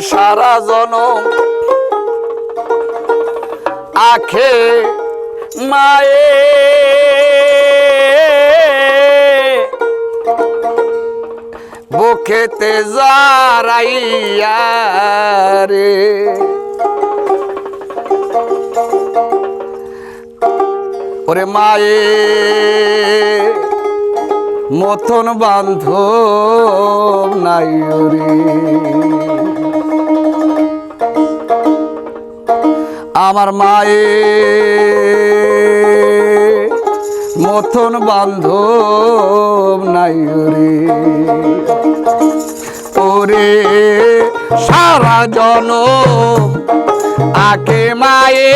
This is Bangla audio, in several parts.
সারা জনম আখে মায়ে। বুকেতে জারাইয়া রে। ওরে মায়ে মতন বান্ধব নাই রে আমার মায়ে মতন বান্ধব নাই ওরে সারা জনম আকে মায়ে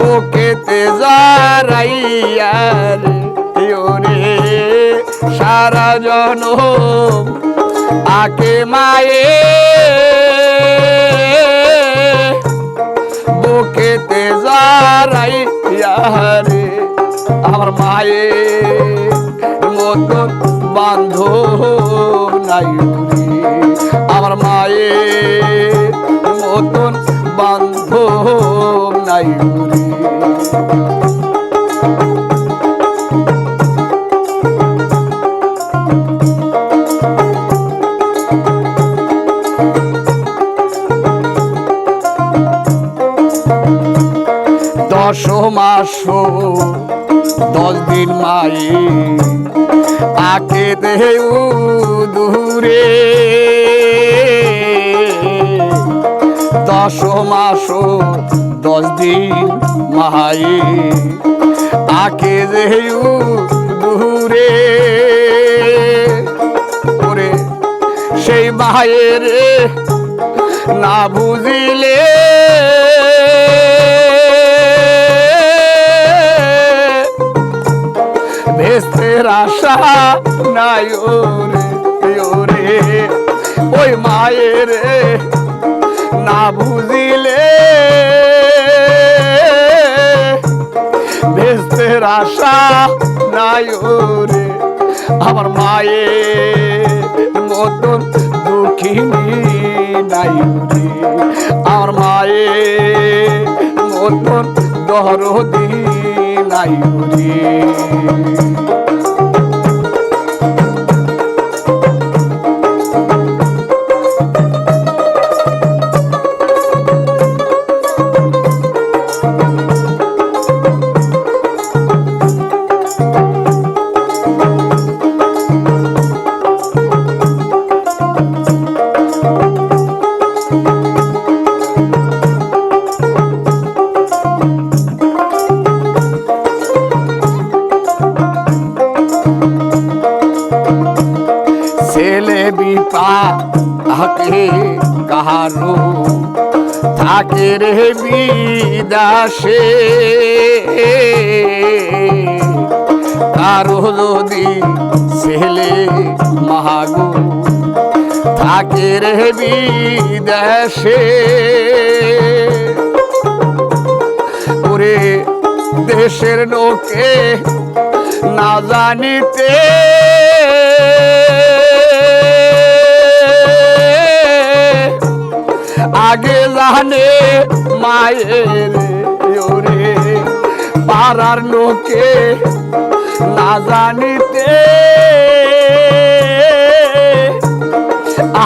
বুকেতে জারাইয়ার সারা জনম আকে মায়ে বুকেতে জারাইয়ারে আমার মায়ে মতন বান্ধব নাই। আমার মায়ে মতন বান্ধব নাই। মাস দশ দিন মায়ে আকে দেউ দূরে। দশ মাস দশ দিন মায়ে আকে দেউ দূরে। ওরে সেই মায়ের না বুঝিলে ভেস্তের আশা নাই ওরে ওরে। ওই মায়ের না বুঝিলে। ভেস্তের আশা নাই ওরে, আমার মায়ের মতন দুঃখিনী নাই রে আমার মায়ের মতন দরদি নাই রে থাকে রে বিদাসে কারও যদি ছেলে মাহাগো থাকে রে বিদেশে ওরে দেশের লোকে না জানিতে। আগে জানে মায়ের ওরে পাড়ার লোকে না জানিতে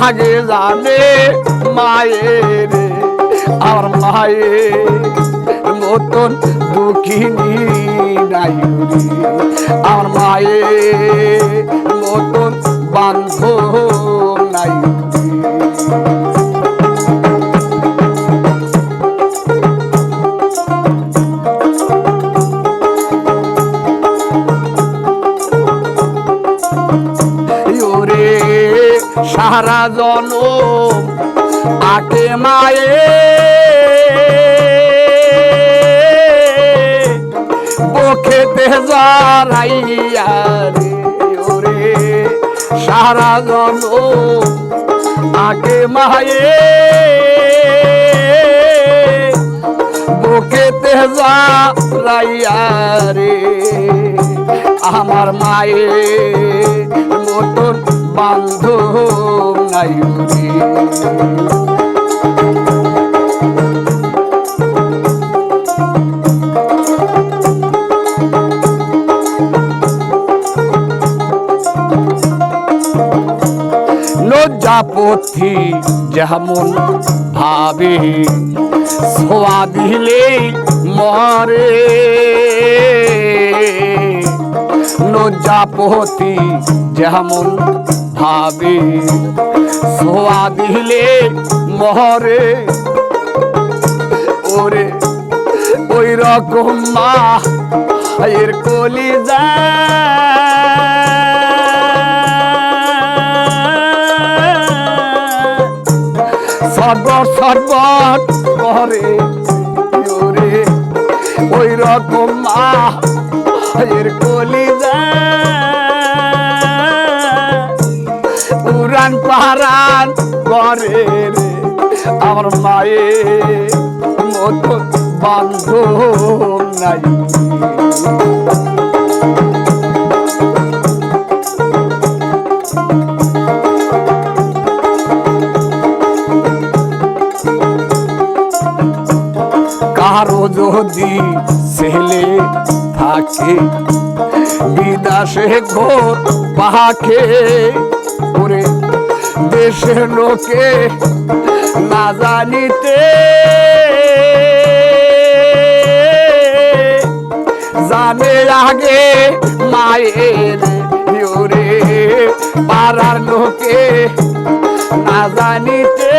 আগে জানে মায়ের আর মায়ের মতন দুঃখিনী নাই রে। আমার মায়ের মতন বান্ধব নাই জনম আকে মায়ে। বখেতে জারাইয়া রে ওরে, সারা জনম আকে মায়ে। বুকেতে জারাইয়া রে, আমার মায়ের মতন বান্ধব নাই রে। লজ্জাপথি যেমন ভাবে সোয়া দিলে মরে। লজ্জাপতি যেমন ভাবে সোয়া দিলে মরে ওরে, ওই রকম মা এর কলি সর্বট সর্বট করে ওই রকম মা এর কলি রে আমার মায়ের মতো বান্ধব নাই। কারও যদি ছেলে থাকে বিদাসে ঘোর পাহাকে ওরে দেশের লোকে না জানিতে। জানে আগে মায়ের ওরে পাড়ার লোকে না জানিতে।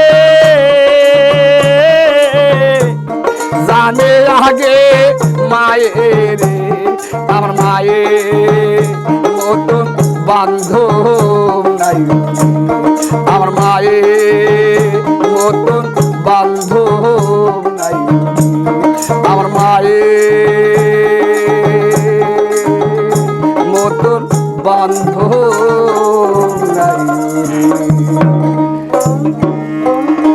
জানে আগে মায়ের, আমার মায়ের বান্ধব নাই। আমার মায়ের মতন বান্ধব নাই।